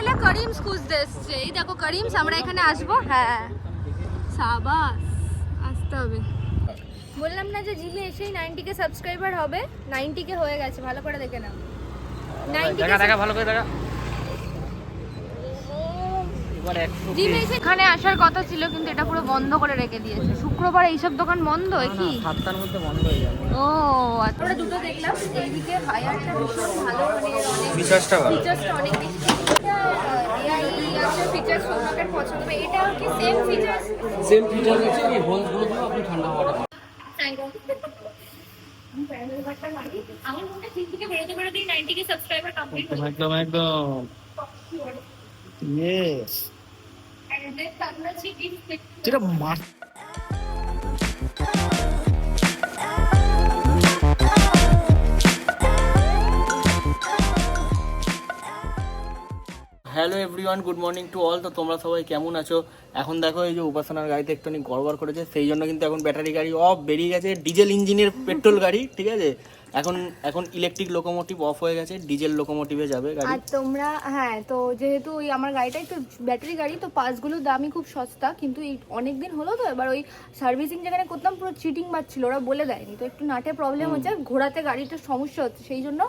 ছেলে করিমস খুঁজতে এসছে। এই দেখো করিমস আমরা এখানে আসব। হ্যাঁ। সাবাস আসতে হবে। বললাম না যে জিমে এসেই নাইনটি কে সাবস্ক্রাইবার হবে। নাইনটি কে হয়ে গেছে ভালো করে দেখে নাও। দেখা দেখা ভালো করে দেখা। জিমে এসে এখানে আসার কথা ছিল কিন্তু এটা পুরো বন্ধ করে রেখে দিয়েছে। শুক্রবার এইসব দোকান বন্ধ কি? সাতটার মধ্যে বন্ধ হয়ে যাবে। ও আচ্ছা। আমরা দুটো দেখলাম এইদিকে হায়ারটা ভীষণ ভালো মানে অনেক ফিচার্সটা ভালো। ফিচার্সটা অনেক বেশি। আছে কি সেম ফিচার আছে এই হোলসগুলো দিয়েও আপনি ঠান্ডা হাওয়াটা। আমার মনে হয় hello everyone, good morning to all. তো তোমরা সবাই কেমন আছো? এখন দেখো এই যে উপাসনার গাড়িতে একটুখানি গড়বড় করেছে, সেই জন্য কিন্তু এখন ব্যাটারি গাড়ি অফ বেরিয়ে গেছে, ডিজেল ইঞ্জিনের পেট্রোল গাড়ি, ঠিক আছে? এখন এখন ইলেকট্রিক লোকোমোটিভ অফ হয়ে গেছে ডিজেল লোকোমোটিভে যাবে গাড়ি। আর তোমরা হ্যাঁ তো যেহেতু ওই আমার গাড়িটা একটু ব্যাটারি গাড়ি তো পাসগুলোর দামই খুব সস্তা কিন্তু এই অনেক দিন হলো তো এবার ওই সার্ভিসিং যেখানে করতাম পুরো চিটিং বাজছিল ওরা বলে দেয়নি। তো একটু নাটে প্রবলেম হচ্ছে ঘোরাতে গাড়িটার সমস্যা হচ্ছে সেই জন্য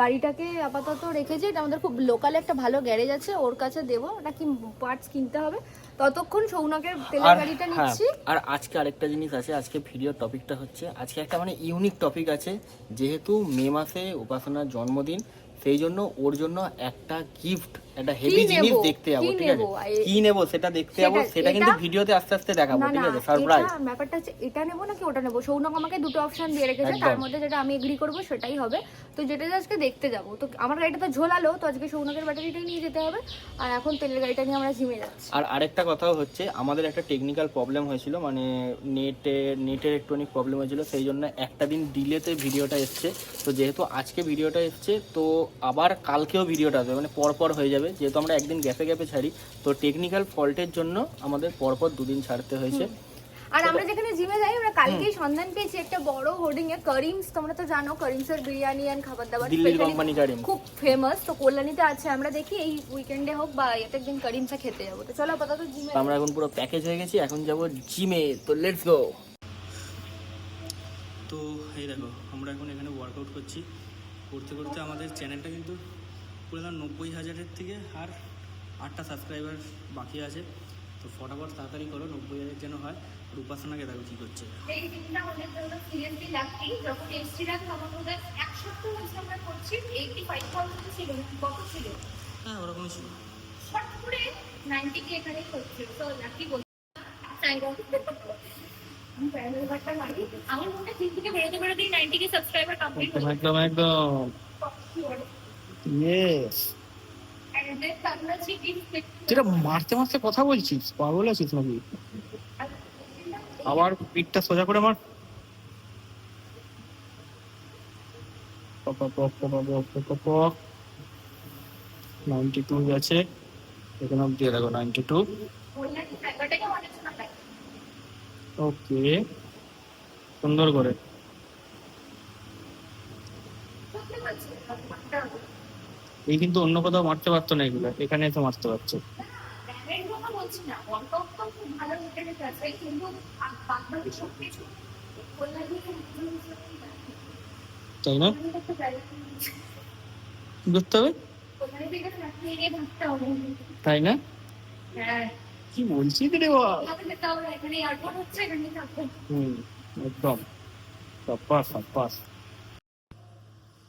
গাড়িটাকে আপাতত রেখেছি। এটা আমাদের খুব লোকালে একটা ভালো গ্যারেজ আছে ওর কাছে দেবো ওটা কি পার্টস কিনতে হবে ততক্ষণ সৌনকের তেলের আর গাড়িটা হ্যাঁ নিচ্ছি। আর আজকে আরেকটা জিনিস আছে আজকে ভিডিও টপিকটা হচ্ছে আজকে একটা মানে ইউনিক টপিক আছে যেহেতু মে মাসে উপাসনার জন্মদিন সেই জন্য ওর জন্য একটা গিফট একটা হেভি জিনিস দেখতে যাব ঠিক আছে? কি নেব সেটা দেখতে যাব সেটা- কিন্তু ভিডিওতে আস্তে আস্তে দেখাবো ঠিক আছে? সারপ্রাইজ ব্যাপারটা হচ্ছে এটা নেব নাকি ওটা নেব? সৌনক আমাকে দুটো অপশন দিয়ে রেখেছে। তার মধ্যে যেটা আমি এগ্রি করব সেটাই হবে। তো যেটা আজকে দেখতে যাব তো আমার গাড়িটা তো ঝোলালো তো আজকে সৌনকের ব্যাটারিটাই নিয়ে যেতে হবে আর এখন তেলের গাড়িটা নিয়ে আমরা জিমে যাচ্ছি। আর আরেকটা কথাও হচ্ছে আমাদের একটা টেকনিক্যাল প্রবলেম হয়েছিল মানে নেটে নেটের একটুখানি প্রবলেম হয়েছিল সেই জন্য একটা দিন ডিলেতে ভিডিওটা এসছে। তো যেহেতু আজকে ভিডিওটা এসছে তো আবার কালকেও ভিডিওটা আসবে মানে পরপর হয়ে যাবে যেহেতু আমরা একদিন গ্যাপে গ্যাপে ছাড়ি তো টেকনিক্যাল ফল্টের জন্য আমাদের পরপর দুদিন ছাড়তে হয়েছে। আর আমরা যেখানে জিমে যাই আমরা কালকেই সন্ধান পেয়েছি একটা বড় হোর্ডিং এ করিমস তোমরা তো জানো করিমসের বিরিয়ানি অ্যান্ড খাবার দাবার দিল্লির কোম্পানি কারিম খুব ফেমাস তো কল্যাণীতে আছে আমরা দেখি এই উইকেন্ডে হোক বা এতে একদিন করিমসে খেতে যাব। তো চলো আপাতত জিমে আমরা এখন পুরো প্যাকেজ হয়ে গেছি এখন যাব জিমে তো লেটস গো তো এই দেখো আমরা এখন এখানে ওয়ার্কআউট করছি। করতে করতে আমাদের চ্যানেলটা কিন্তু পুরো নব্বই হাজারের থেকে আর আটটা সাবস্ক্রাইবার বাকি আছে। তো ফটাফট তাড়াতাড়ি করো নব্বই হাজার যেন হয়। আর উপাসনাকে দেখো কী করছে। এই দিনটা আমাদের জন্য সিরিয়াসলি লাগছি যখন এসছিলাম তখন ওদের এক সপ্তাহ আমরা করছি এইটি ফাইভ থাউজেন্ড ছিল কত ছিল? হ্যাঁ ওরকমই ছিল। শর্ট করে নাইনটি কে করছে। তো লাকি বলছি আমার মনে হয় থেকে বেরোতে বেরোতেই নাইনটি কে সাবস্ক্রাইবার কমপ্লিট একদম একদম ইয়েস মারতে মারতে কথা বলছিস, পাগল আছিস নাকি? আবার পিঠটা সোজা করে মার। টু দেখো টু ওকে সুন্দর করে। এই কিন্তু অন্য কোথাও মারতে পারতো না এগুলো। এখানে এসে মারতে পারছে তাই না? কি হবে? তাই না? কি বলছিস রে বাবা? হুম, একদম। সাব্বাস সাব্বাস।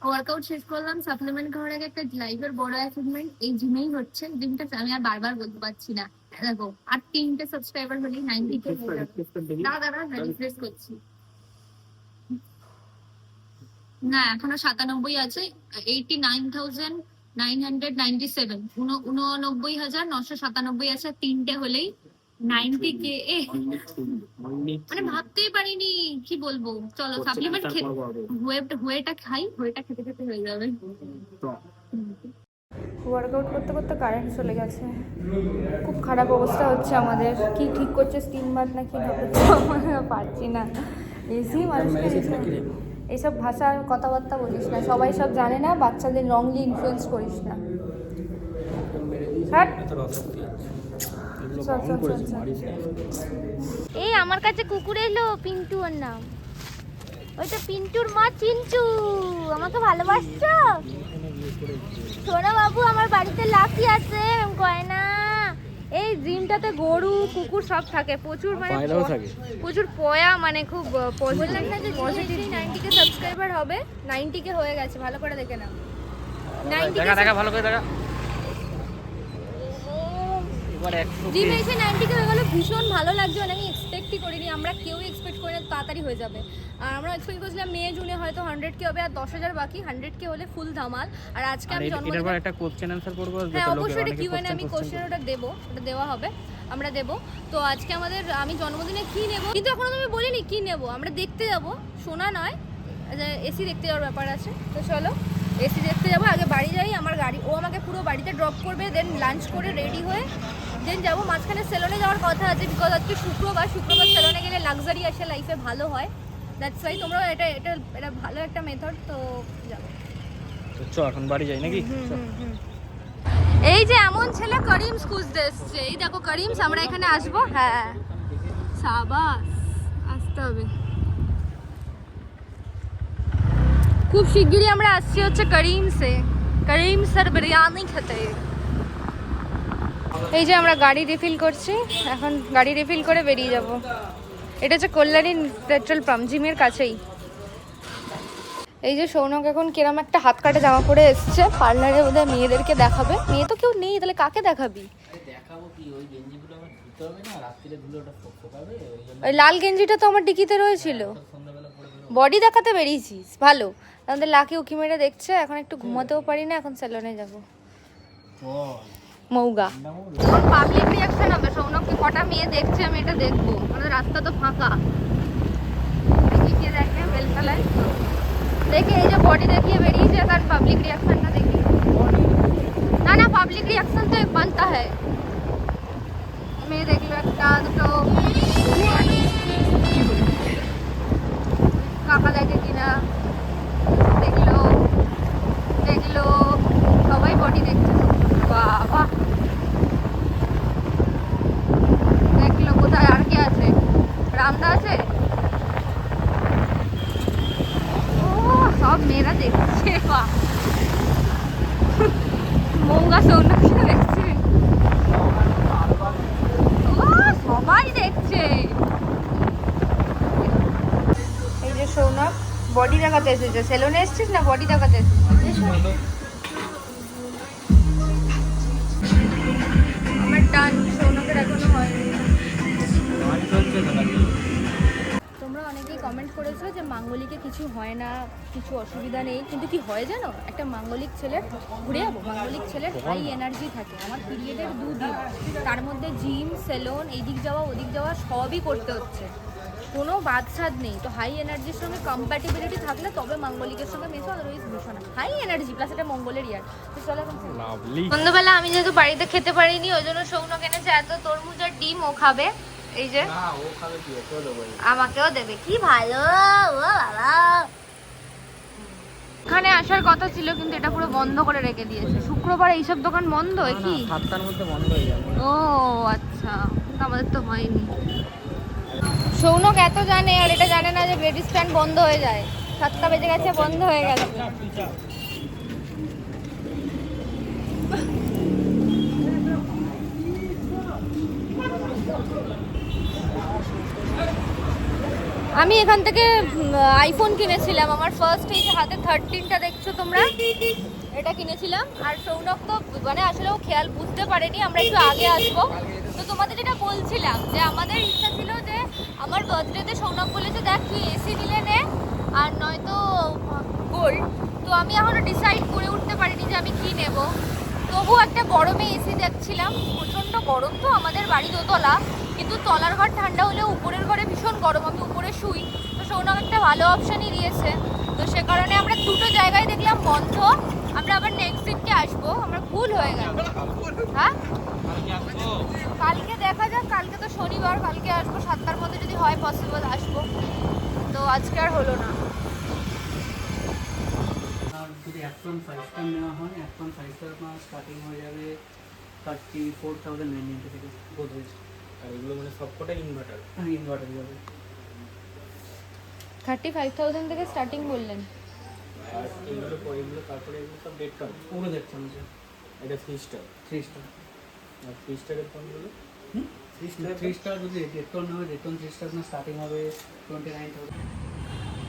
ওয়ার্কআউট শেষ করলাম সাপ্লিমেন্ট খাওয়ার আগে একটা লাইফের বড় অ্যাচিভমেন্ট এই জিমেই হচ্ছে। জিমটা আমি আর বারবার বলতে পারছি না। দেখো আর তিনটে সাবস্ক্রাইবার হলেই নাইনটি কে না দাদা রিফ্রেশ করছি। না এখনও সাতানব্বই আছে। Eighty nine thousand nine hundred ninety seven উননব্বই হাজার নশো সাতানব্বই আছে। তিনটে হলেই নাইনটি কে এ। মানে ভাবতেই পারিনি কি বলব? চলো সাপ্লিমেন্ট খেতে হয়েটা খাই হয়েটা খেতে খেতে হয়ে যাবে। ওয়ার্কআউট করতে করতে কারেন্ট চলে গেছে। খুব খারাপ অবস্থা হচ্ছে আমাদের। কি ঠিক করছে স্টিম বাদ না কি পারছি না। এসি মানুষকে এইসব- এইসব ভাষার কথাবার্তা বলিস না। সবাই সব জানে না বাচ্চাদের রংলি ইনফ্লুয়েন্স করিস না। হ্যাঁ? এই আমার কাছে কুকুর এলো পিন্টু ওর নাম ওইটা পিন্টুর মা চিন্টু আমাকে ভালোবাসছো? সোনা বাবু আমার বাড়িতে লাকি আছে এরম কয় না। এই জিমটাতে গরু কুকুর সব থাকে প্রচুর মানে প্রচুর পয়া মানে খুব পজিটিভ না যে পজিটিভ নাইনটিকে সাবস্ক্রাইবার হবে নাইনটিকে হয়ে গেছে ভালো করে দেখে নাও। দেখা দেখা ভালো করে দেখা। এবার একশো জিমে এসে নাইনটিকে হয়ে গেলো ভীষণ ভালো লাগছে মানে আমি এক্সপেক্টই করিনি আমরা কেউ এক্সপেক্ট করি না তাড়াতাড়ি হয়ে যাবে। আর আমরা এক্সপেক্ট করেছিলাম মে জুনে হয়তো হান্ড্রেড কে হবে আর দশ হাজার বাকি হান্ড্রেড কে হলে ফুল ধামাল। আর আজকে আমি এটার জন্মদিনে একটা কোশ্চেন অ্যান্সার করব হ্যাঁ অবশ্যই এটা কিউএন আমি কোশ্চেন ওটা দেবো ওটা দেওয়া হবে আমরা দেবো। তো আজকে আমাদের আমি জন্মদিনে কি নেব? কিন্তু এখনও তো আমি বলিনি কি নেব আমরা দেখতে যাব শোনা নয় এসি দেখতে যাওয়ার ব্যাপার আছে। তো চলো এসি দেখতে যাব আগে বাড়ি যাই আমার গাড়ি ও আমাকে পুরো বাড়িতে ড্রপ করবে দেন লাঞ্চ করে রেডি হয়ে দেন যাব মাঝখানে সেলনে যাওয়ার কথা আছে বিকজ আজকে শুক্রবার শুক্রবার সেলনে গেলে লাক্সারি আসে লাইফে ভালো হয়। দ্যাটস ওয়াই তোমরাও এটা এটা এটা ভালো একটা মেথড তো যাব তো চ এখন বাড়ি যাই নাকি? এই যে এমন ছেলে করিমস খুঁজতে এসছে। এই দেখো করিমস আমরা এখানে আসব? হ্যাঁ। সাবাস আসতে হবে। খুব শিগগিরই আমরা আসছি হচ্ছে করিমসে করিমসের বিরিয়ানি খেতে। এই যে আমরা গাড়ি রিফিল করছি এখন গাড়ি রিফিল করে বেরিয়ে যাব। এটা হচ্ছে কল্যাণী পেট্রোল পাম্প জিমের কাছেই। এই যে সৌনক এখন কিরম একটা হাত কাটা জামা পরে এসছে পার্লারে বোধহয় মেয়েদেরকে দেখাবে। মেয়ে তো কেউ নেই তাহলে কাকে দেখাবি? ওই লাল গেঞ্জিটা তো আমার ডিকিতে রয়েছিল। বডি দেখাতে বেরিয়েছিস? ভালো। আমাদের লাকি উকি মেরে দেখছে এখন একটু ঘুমাতেও পারি না এখন স্যালনে যাব। মৌগা। পাবলিক রিয়াকশন হবে, সৌনককে কটা মেয়ে দেখছে আমি এটা দেখব। মানে রাস্তা তো ফাঁকা। দেখি বেলতলায় দেখে এই যে বডি দেখিয়ে বেরিয়েছে তার পাবলিক রিয়াকশনটা দেখি। না না পাবলিক রিয়াকশন তো বানতা হয়। মেয়ে দেখল একটা, দুটো। কাকা দেখে কিনা। দেখল। দেখল। সবাই বডি দেখছে বাবা দেখল কোথায় আর কে আছে রামদা আছে ও সব মেয়েরা দেখছে বাহ মৌগা সৌন্দর্য দেখছে ও সবাই দেখছে এই যে সৌনক বডি দেখাতে এসেছে? সেলুনে এসেছিস না বডি দেখাতে আমার সৌনকের এখনও হয়নি। তোমরা অনেকেই কমেন্ট করেছ যে মাঙ্গলিকে কিছু হয় না, কিছু অসুবিধা নেই। কিন্তু কি হয় জানো? একটা মাঙ্গলিক ছেলের ঘুরে যাব। মাঙ্গলিক ছেলের হাই এনার্জি থাকে। আমার পিরিয়ডের দুদিন। তার মধ্যে জিম সেলুন এইদিক যাওয়া, ওদিক যাওয়া সবই করতে হচ্ছে। কোনো বাদসাদ নেই। তো হাই এনার্জির সঙ্গে কম্প্যাটিবিলিটি থাকলে তবে মঙ্গলিকের সঙ্গে মেশো আদারওয়াইজ মেশো না। হাই এনার্জি প্লাস এটা মঙ্গলের ইয়ার তো চলো এখন লাভলি সন্ধ্যাবেলা আমি যেহেতু বাড়িতে খেতে পারিনি ওই জন্য সৌনক এনেছে এত তরমুজ আর ডিম ও খাবে। এই যে না ও খাবে কি? ওকেও দেবো আমাকেও দেবে। কি ভালো! ও বাবা! এখানে আসার কথা ছিল কিন্তু এটা পুরো বন্ধ করে রেখে দিয়েছে। শুক্রবার এইসব দোকান বন্ধ কি? সাতটার মধ্যে বন্ধ হয়ে যাবে। ও আচ্ছা। আমাদের তো হয়নি। সৌনক এত জানে আর এটা জানে না যে লেডিস স্ট্যান্ড বন্ধ হয়ে যায়। সাতটা বেজে গেছে, বন্ধ হয়ে গেছে আমি এখান থেকে আইফোন কিনেছিলাম। আমার ফার্স্ট এই যে হাতে থার্টিনটা দেখছ তোমরা? এটা কিনেছিলাম, আর সৌনক তো মানে আসলে ও খেয়াল বুঝতে পারেনি, আমরা একটু আগে আসব। তো তোমাদের যেটা বলছিলাম যে আমাদের ইচ্ছা ছিল যে আমার বার্থডেতে সৌনক বলেছে, দেখ কি এসি নিলে নে, আর নয়তো, গোল্ড। তো আমি এখনও ডিসাইড করে উঠতে পারিনি যে আমি কি নেব। তবু একটা গরমে এসি দেখছিলাম, প্রচণ্ড গরম তো আমাদের বাড়ি দোতলা, কিন্তু তলার ঘর ঠান্ডা হলেও উপরের ঘরে ভীষণ গরম, আমি উপরে শুই। তো সৌনক একটা ভালো অপশানই দিয়েছে। তো সে কারণে আমরা দুটো জায়গায় দেখলাম বন্ধ। আমরা আবার নেক্সট দিনকে আসব? আমরা ভুল হয়ে গেল। হ্যাঁ? কালকে দেখা যাক কালকে তো শনিবার কালকে আসব সাতটার মধ্যে যদি হয় পসিবল আসব। তো আজকে আর হলো না। আর যদি ফাইভ স্টার নেওয়া হয় ফাইভ স্টার আপনার স্টার্টিং হয়ে যাবে thirty four thousand nine ninety থেকে গোদরেজ আর এগুলো মানে সবকটাই ইনভার্টার হ্যাঁ ইনভার্টার যাবে। থার্টি ফাইভ থাউজেন্ড থেকে স্টার্টিং বললেন। আর এগুলো পরে এগুলো তারপরে এগুলো সব ডেট টন পুরো দেখছেন স্যার এটা থ্রি স্টার থ্রি স্টার আর থ্রি স্টারের ফোনগুলো থ্রি থ্রি স্টার যদি হবে থ্রি স্টার স্টার্টিং হবে টোয়েন্টি নাইন থাউজেন্ড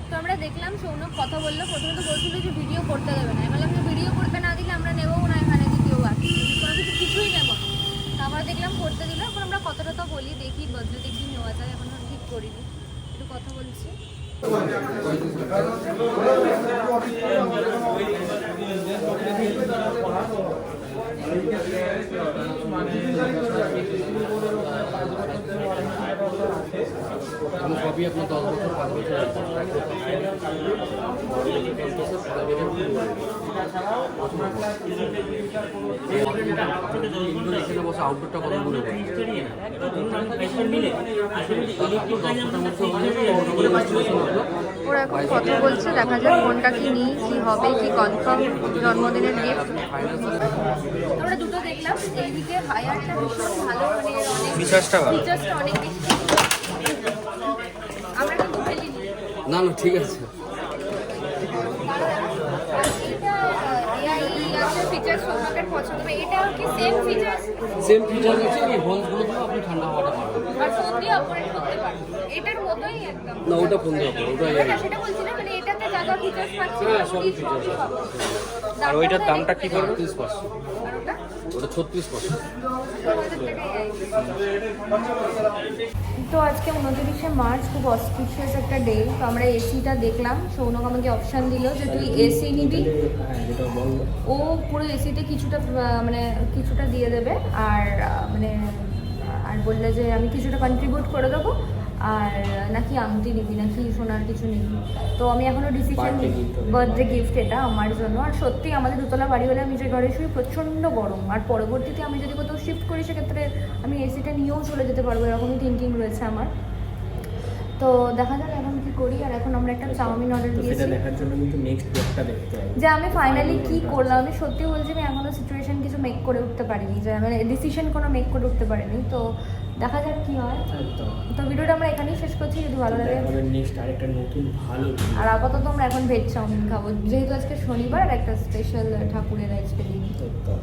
তো আমরা দেখলাম সৌনক কথা বলল প্রথমে তো বলছিল যে ভিডিও করতে দেবে না। আমি বললাম যে ভিডিও করতে না দিলে আমরা নেব না এখানে দ্বিতীয় আর কোনো কিছু কিছুই নেব না। তো আমরা দেখলাম করতে দিল এখন আমরা কতটা তো বলি দেখি বদলে দেখি নেওয়া যায় এখন ঠিক করিনি। একটু কথা বলছি। আমি সবই আপনার দশ বছর পাঁচ বছর ইনডোর বসে আউটডোরটা কত দূরে ওরা এখন কথা বলছে? দেখা যাক কোনটা কি নিই কি হবে কি কনফার্ম জন্মদিনের গিফট আমরা দুটো দেখলাম এইদিকে হায়ারটা ভীষণ ভালো মানে ফিচার্সটা অনেক বেশি আমরা কিন্তু ফেলিনি না না ঠিক আছে। আছে সেম ফিচার আছে এই হোলসগুলো দিয়েও আপনি ঠান্ডা হাওয়াটা পাবেন আর ফোন দিয়ে অপারেট করতে পারবে এটার মতোই একদম না ওটা ফোন দিয়ে হবে ওটা সেটা বলছি মানে এটাতে যা যা ফিচার্স পাচ্ছি হ্যাঁ, সবই features আর ওইটার দামটা কি পড়বে পাঁচশো। আর ওটা ওটা ছত্রিশ পাঁচশো। তো আজকে উনত্রিশে মার্চ, খুব অসপিশিয়াস একটা ডে তো আমরা এসিটা দেখলাম। সৌনক আমাকে অপশান দিল যে তুই এসি নিবি। ও পুরো এসিতে কিছুটা মানে কিছুটা দিয়ে দেবে। আর মানে আর বললে যে আমি কিছুটা কন্ট্রিবিউট করে দেবো। আর নাকি আংটি নিবি নাকি সোনার কিছু নিবি। তো আমি এখনও ডিসিশন বার্থডে গিফট এটা আমার জন্য। আর সত্যি আমাদের দুতলা বাড়ি হলে আমি যে ঘরে শুই প্রচণ্ড গরম। আর পরবর্তীতে আমি যদি কোথাও শিফট করি সেক্ষেত্রে আমি এসিটা নিয়েও চলে যেতে পারব এরকমই থিঙ্কিং রয়েছে আমার। তো দেখা যাক এখন কি করি। আর এখন আমরা একটা চাউমিন অর্ডার তো সেটা দিয়েছি। দেখার জন্য কিন্তু নেক্সট ব্লগটা দেখতে হবে। যে আমি ফাইনালি কি করলাম। আমি সত্যি বলছি আমি এখনও সিচুয়েশন কিছু মেক করে উঠতে পারিনি। যে মানে ডিসিশন কোনো মেক করে উঠতে পারিনি। তো দেখা যাক কি হয়। তো ভিডিওটা আমরা এখানেই শেষ করছি যদি ভালো লাগে। নেক্সট আরেকটা নতুন ভালো আর আপাতত আমরা এখন ভেজ চাউমিন খাব। যেহেতু আজকে শনিবার আর একটা স্পেশাল ঠাকুরের আজকে দিন। তো